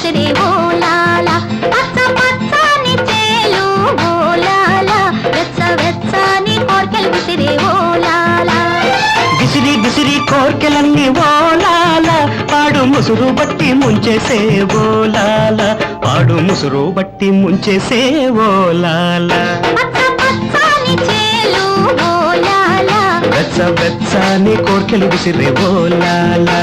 విసిరే ఓలాల పచ్చ పచ్చని చేలు ఓలాల వెచ్చ వెచ్చని కోర్కెలు విసిరే ఓలాల విసిరి విసిరి కోర్కెలన్నీ ఓలాలా. పాడు ముసురు బట్టి ముంచేసే ఓలాలా. పాడు ముసురు బట్టి ముంచేసే ఓలాలా. పచ్చ పచ్చని వెచ్చ వెచ్చని కోర్కెలు విసిరే ఓలాలా.